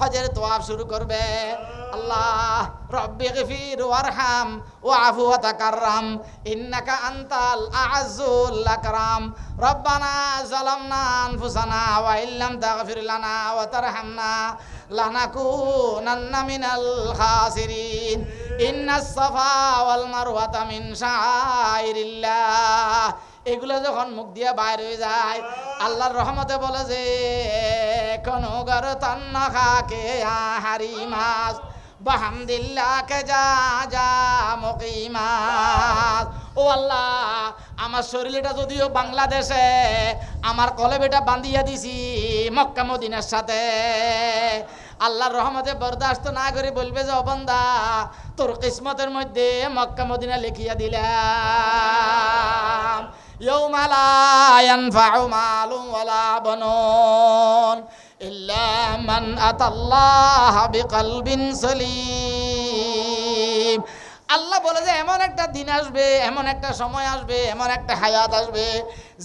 হজের তোয়াব শুরু করবে। আল্লাহ, রব্বি গফির ওয়ারহাম ও আফু ওয়া তাকাররাম, ইন্নাকা আনতাল আ'আজ্জুল আকরাম। রব্বানা যালামনা আনফুসানা ওয়া ইল্লাম তাগফির লানা ওয়া তারহামনা লানাকুনান্না মিনাল খাসিরিন। ইন্নাস সাফা ওয়াল মারওয়াতা মিন শাআইরিল্লাহ এগুলো যখন মুখ দিয়ে বাইর হয়ে যায়, আল্লাহর রহমতে বলে যে কোন গর তন্ন খাকে হারি মাস বাহামদিল্লাকে যা যা মকিমাস ও আল্লাহ আমার শরীরটা যদিও বাংলাদেশে আমার কলেবেটা বান্ধিয়া দিছি মক্কা মদিনার সাথে আল্লাহর রহমতে বরদাস্ত না করে বলবে যে অবন্দা তোর কিসমতের মধ্যে মক্কা মদিনা লিখিয়া দিলাম يوم لا ينفع مال ولا بنون إلا من أتى الله بقلب سليم আল্লাহ বলে যে এমন একটা দিন আসবে এমন একটা সময় আসবে এমন একটা হায়াত আসবে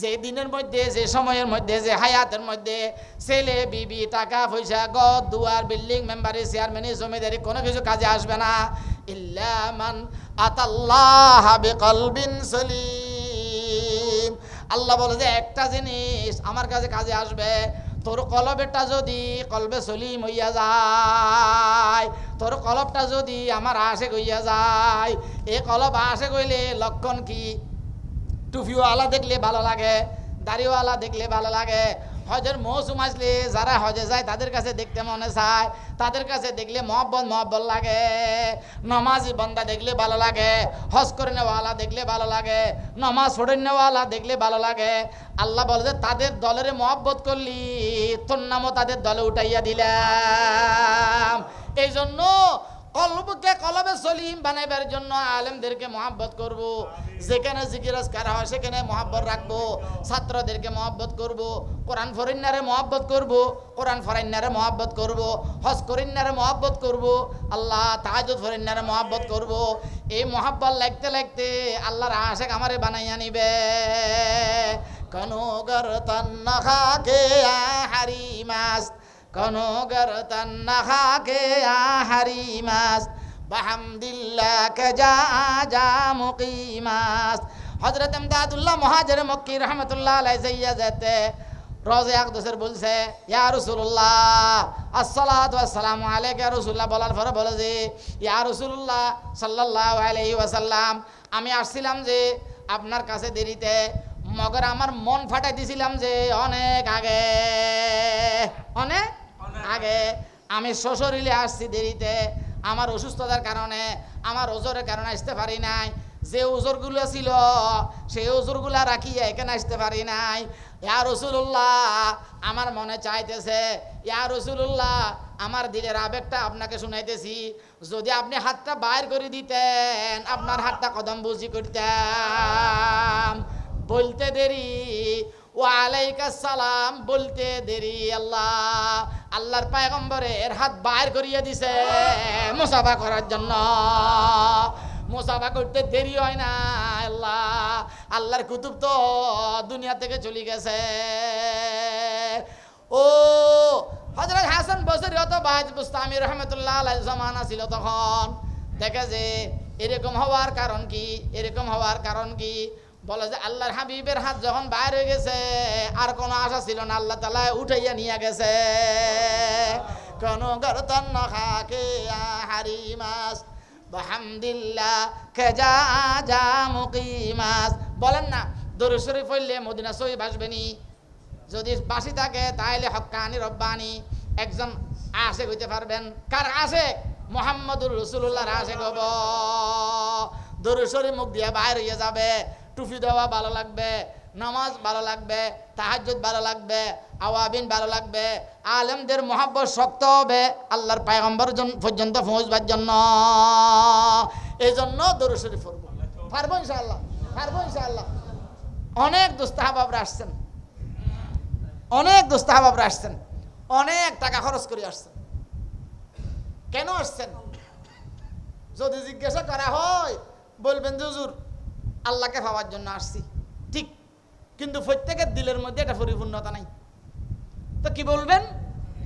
যে দিনের মধ্যে যে সময়ের মধ্যে যে হায়াতের মধ্যে ছেলে বিবি টাকা পয়সা গদ দুয়ার বিল্ডিং মেম্বারি চেয়ারম্যানি জমিদারি কোনো কিছু কাজে আসবে না ইল্লামান আতাল্লাহ বিকলবিন সলিম আল্লাহ বলে যে একটা জিনিস আমার কাছে কাজে আসবে তোর কলবেটা যদি কলবে সলিম হইয়া যায়, তোর কলবটা যদি আমার আশে গইয়া যায়, এ কলব আশে গইলে লক্ষণ কি? টুপিওয়ালা দেখলে ভালো লাগে, দাড়িওয়ালা দেখলে ভালো লাগে হজের মৌসুম আসলে, যারা হজে যায় তাদের কাছে দেখতে মনে চায়। তাদের কাছে দেখলে মহব্বত মহব্বত লাগে। নমাজি বন্দা দেখলে ভালো লাগে। হজ করে নেওয়ালা দেখলে ভালো লাগে। নমাজ পড়ে নেওয়ালা দেখলে ভালো লাগে। আল্লাহ বলে যে, তাদের দলের মহব্বত করলি, তোর নামও তাদের দলে উঠাইয়া দিলাম। এই জন্য কলবকে কলবে সলিম বানাইবার জন্য আলেমদেরকে মহাব্বত করব। যেখানে জিকিরাজ করা হয় সেখানে মহাব্বত রাখব। ছাত্রদেরকে মহাব্বত করব। কোরআন ফরিন্নারে মহাব্বত করব। কোরআন ফরাইন্নারে মহাব্বত করব। হজ করিন্নারে মহাব্বত করব। আল্লাহ তাহাজুদ ফরিন্নারে মহাব্বত করব। এই মহাব্বত লাগতে লাগতে আল্লাহর আশেক আমারে বানাইয়া নিবে। কোনো গর তন্ন খাকে হারি মাস কোনো গর তন্ন খাকে হারি মাস বাহামদিল্লাহ যা যা মুকিমাস হজরত আমদাদুল্লাহ মহাজের মক্কি রহমতুল্লাহ আলাই যাইয়া যেতে রোজে আকদসের বলছে, ইয়া রসুল্লাহ আসসালাতু আসসালামু আলাইকা রাসূলুল্লাহ। বলার পরে বলে যে, ইয়া রাসূলুল্লাহ সাল্লাল্লাহু আলাইহি ওয়াসাল্লাম, আমি আসছিলাম যে আপনার কাছে দেরিতে মগর আমার মন ফাটাই দিছিলাম যে অনেক আগে। অনেক? আগে। আমি শ্বশুরিলে আসছি দেরিতে। আমার অসুস্থতার কারণে আমার ওজোরের কারণে আসতে পারি নাই। যে ওজোরগুলো ছিল সেই ওজোরগুলা রাখিয়া এখানে আসতে পারি নাই। ইয়া রসুল্লাহ আমার মনে চাইতেছে ইয়া রসুল্লাহ আমার দিলের আবেগটা আপনাকে শুনাইতেছি। যদি আপনি হাতটা বাইর করে দিতেন আপনার হাতটা কদম বুঝি করতাম। বলতে দেরি। ওয়ালাইকাস সালাম বলতে দেরি, আল্লাহ। আল্লাহর পায়গম্বরের হাত বাইর করিয়ে দিছে মুসাফা করার জন্য। মুসাফা করতে দেরি হয় না, আল্লাহ। আল্লাহর কুতুব তো দুনিয়া থেকে চলে গেছে। ও হজরত হাসান বসরি অত বাজ বুস্তামি রহমতুল্লাহ আলাই জমানা ছিল তখন। দেখে যে এরকম হওয়ার কারণ কি? এরকম হওয়ার কারণ কি? বলে যে আল্লাহর হাবিবের হাত যখন বাইর হয়ে গেছে, আর কোনো আশা ছিল না, আল্লাহ তালা উঠাইয়া নিয়ে গেছে। কোন গরতন খাকে হারি মাস, বাহামদিল্লাহ খেজা যা মুকিমাস বলেন না দরুদ শরীফ পড়লে মদিনা শরীফ আসবেনি যদি বাসি থাকে তাহলে হক্কানি রব্বানি। একজন আশেক হইতে পারবেন। কার আশেক? মোহাম্মদুর রসুল্লাহর আশেক হব। দরুদ মুখ দিয়ে বাইর হয়ে যাবে। টুপি দেওয়া ভালো লাগবে, নামাজ ভালো লাগবে, তাহাজ্জুদ ভালো লাগবে, আওয়াবিন ভালো লাগবে, আলেমদের মহাব্বত শক্ত হবে আল্লাহর পায়গম্বর পর্যন্ত পৌঁছবার জন্য। এই জন্য দরুদ শরীফ পড়ব। পারব ইনশাআল্লাহ পারব ইনশাআল্লাহ। অনেক দুস্তাহাবাবরা আসছেন। অনেক দুস্তাহাবাবরা আসছেন। অনেক টাকা খরচ করে আসছেন। কেন আসছেন? যদি জিজ্ঞাসা করা হয়, বলবেন যে আল্লাহকে পাওয়ার জন্য আসছি। ঠিক। কিন্তু প্রত্যেকের দিলের মধ্যে একটা পরিপূর্ণতা নাই। তো কি বলবেন?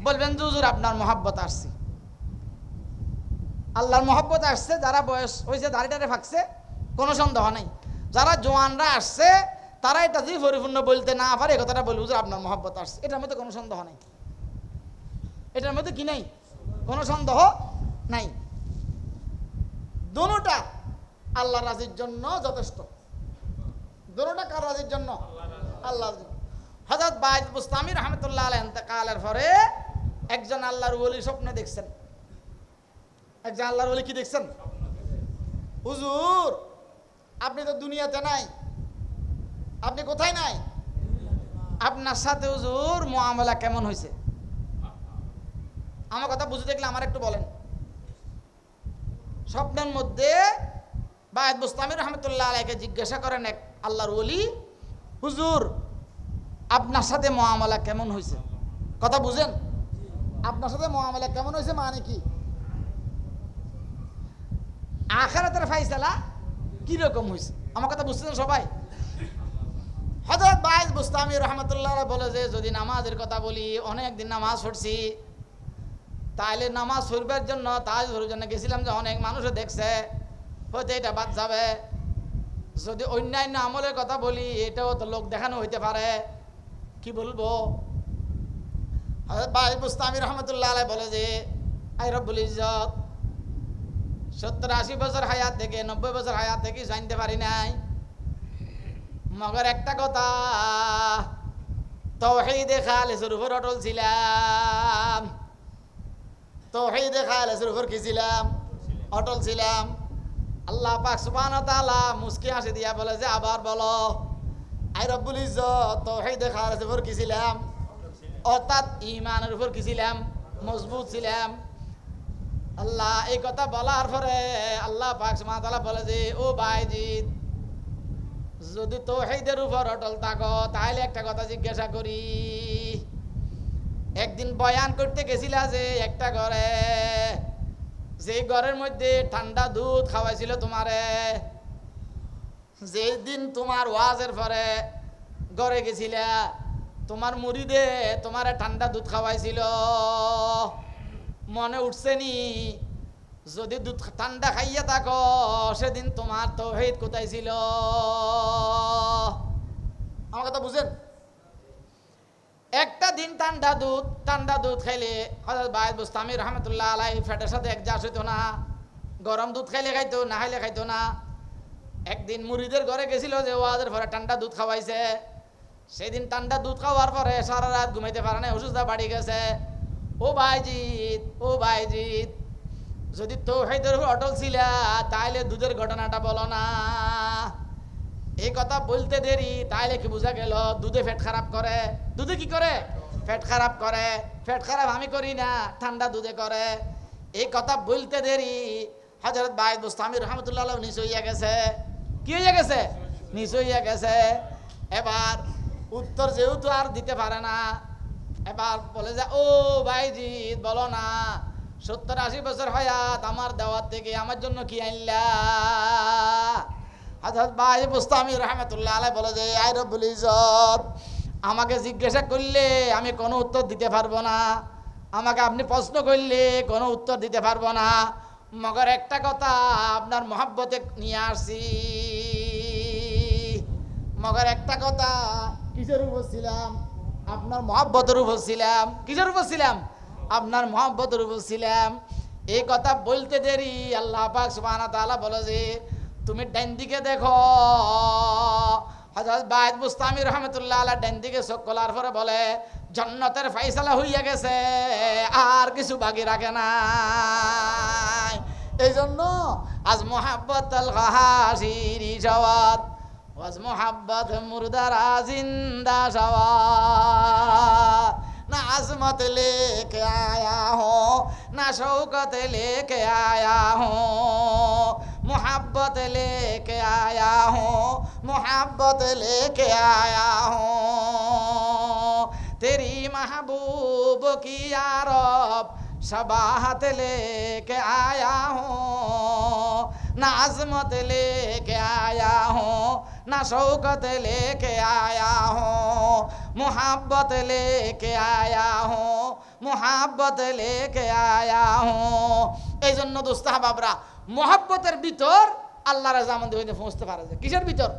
বলবেন যে, হুজুর, আপনার মহাব্বত আসছে। আল্লাহর মহব্বত আসছে, যারা বয়স হয়েছে দাড়িটারে ফাঁকছে, কোনো সন্দেহ নাই। যারা জোয়ানরা আসছে, তারা এটা যদি পরিপূর্ণ বলতে না পারে কথাটা বলব যে আপনার মহব্বত আসছে। এটার মধ্যে কোনো সন্দেহ নাই। এটার মধ্যে কি নাই? কোনো সন্দেহ নাই। দোনোটা আল্লাহ রাজির জন্য যথেষ্ট। দোনোটা কার রাজির জন্য? আল্লাহ হজরত বাইদ মুস্তামি রহমতুল্লাহ আলহ এতেকালের পরে একজন আল্লাহর ওলি স্বপ্নে দেখছেন। একজন আল্লাহর ওলি কি দেখছেন? হুজুর আপনি তো দুনিয়াতে নাই। আপনি কোথায় নাই? আপনার সাথে হুজুর মোয়ামলা কেমন হয়েছে আমার কথা বুঝে দেখলে আমার একটু বলেন। স্বপ্নের মধ্যে বায়দ মুস্তামির রহমতুল্লাহ আলাইকে জিজ্ঞাসা করেন এক আল্লাহর ওলি, হুজুর, আপনার সাথে মোয়ামলা কেমন হয়েছে কথা বুঝেন? আপনার সাথে মোয়ামলা কেমন হয়েছে মানে কি? আখারাতের ফাইসালা কীরকম হয়েছে আমার কথা বুঝতেছেন সবাই? হজরত বাইজ বুস্তামি রহমতুল্লাহ বলে যে, যদি নামাজের কথা বলি অনেক দিন নামাজ পড়ছি, তাইলে নামাজ পড়বার জন্য, তাজ জন্য গেছিলাম যে অনেক মানুষে দেখছে হয়তো এটা বাদ যাবে। যদি অন্যান্য আমলের কথা বলি, এটাও তো লোক দেখানো হইতে পারে। কি বলব? বাইজ বুস্তামি রহমতুল্লাহ বলে যে আই রব্বুল ইজ্জত, সত্তর আশি বছর হায়াত থেকে, নব্বই বছর হায়াত থেকে জানতে পারি নাই। মগর একটা কথা, তৌহিদে খালেসের উপর অটল ছিলাম। তৌহিদে খালেসের উপর কি ছিলাম? অটল ছিলাম। আল্লাহ পাক সুবহানাহু ওয়া তাআলা মুস্কি হাসি দিয়া বলে যে, আবার বলো আই রব্বুল ইজ্জত, তৌহিদে খালেসের উপর কি ছিলাম? অর্থাৎ ইমানের উপর কি ছিলাম? মজবুত ছিলাম। আল্লাহ, এই কথা বলার পরে আল্লাহ পাক সুবহানাহু ওয়া তাআলা বলে যে, ও ভাইজিৎ যদি তৌহিদের উপর অটল থাকো, তাহলে একটা কথা জিজ্ঞাসা করি। একদিন বয়ান করতে গেছিলা যে, একটা ঘরে যে ঘরের মধ্যে ঠান্ডা দুধ খাওয়াইছিল তোমারে, যেই দিন তোমার ওয়াজের পরে ঘরে গেছিলা, তোমার মুড়িদে তোমার ঠান্ডা দুধ খাওয়াইছিল। মনে উঠছে নি, যদি দুধ ঠান্ডা খাইয়া থাকো, সেদিন তোমার তৌহিদ কোথায় ছিল? আমার কথা বুঝেন একটা দিন ঠান্ডা দুধ ঠান্ডা দুধ খাইলে হজরত বাইদ বুস্তামি রহমতুল্লাহ আলাই ফ্যাটের সাথে একজাস হইতো না, গরম দুধ খাইলে খাইতো না খাইলে খাইতো না। একদিন মুড়িদের ঘরে গেছিল যে ওয়াজের পরে ঠান্ডা দুধ খাওয়াইছে। সেদিন ঠান্ডা দুধ খাওয়ার পরে সারা রাত ঘুমাইতে পারে না অসুস্থতা বাড়ি গেছে। ও ভাইজিৎ ও ভাইজিৎ যদি তো উপর অটল ছিলা, তাইলে দুধের ঘটনাটা বলো না। এই কথা বলতে দেরি, তাইলে কি বোঝা গেল? দুধে ফেট খারাপ করে। দুধে কি করে? ফেট খারাপ করে। ফেট খারাপ আমি করি না, ঠান্ডা দুধে করে। এই কথা বলতে দেরি। হজরত বাইদ বুস্তামি রহমতুল্লাহ নিচ হইয়া গেছে। কি হইয়া গেছে? নিচ হইয়া গেছে। এবার উত্তর যেহেতু আর দিতে পারে না, এবার বলে যে, ও ভাইজিৎ বলো না, সত্তর আশি বছর হয়াত আমার দেওয়ার থেকে আমার জন্য কি আনলা? হজরত ভাই বুস্তামি রহমতুল্লাহ আলাই বলে যে আই রব্বুল ইজ্জত, আমাকে জিজ্ঞাসা করলে আমি কোনো উত্তর দিতে পারব না। আমাকে আপনি প্রশ্ন করলে কোনো উত্তর দিতে পারব না। মগর একটা কথা, আপনার মহাব্বতে নিয়ে আসছি। মগর একটা কথা, কিসের উপর ছিলাম? আপনার মহাব্বতের উপর ছিলাম। কিসের উপর ছিলাম? আপনার মহাব্বতের উপর ছিলাম। এই কথা বলতে দেরি, আল্লাহ পাক সুবহানাহু ওয়া বলে যে তুমি ডাইন দিকে দেখো। হজরত বায়দ বুস্তামি রহমতুল্লাহ আল্লাহ ডাইন দিকে চোখ খোলার পরে বলে, জন্নতের ফাইসালা হইয়া গেছে, আর কিছু বাকি রাখে না এই জন্য আজ মোহাব্বত হাসিরি সওয়াত, আজ মোহাব্বত মুর্দারা জিন্দা সওয়াত। না আজমত লেকে আয়া হো, না শৌকত লেকে আয়া হো। मोहब्बत लेके आया हो मोहब्बत लेके आया हो तेरी महबूब की यारब शबाहत लेके आया हो ना आजमत लेके आया हो ना शौकत लेके आया हो मोहब्बत लेके आया हूँ मोहब्बत लेके आया हूँ এই জন্য দোস্ত হাবাবরা মোহাব্বতের ভিতর আল্লাহ রাজা আমাদের হইতে পৌঁছতে পারা যায় কিসের ভিতর?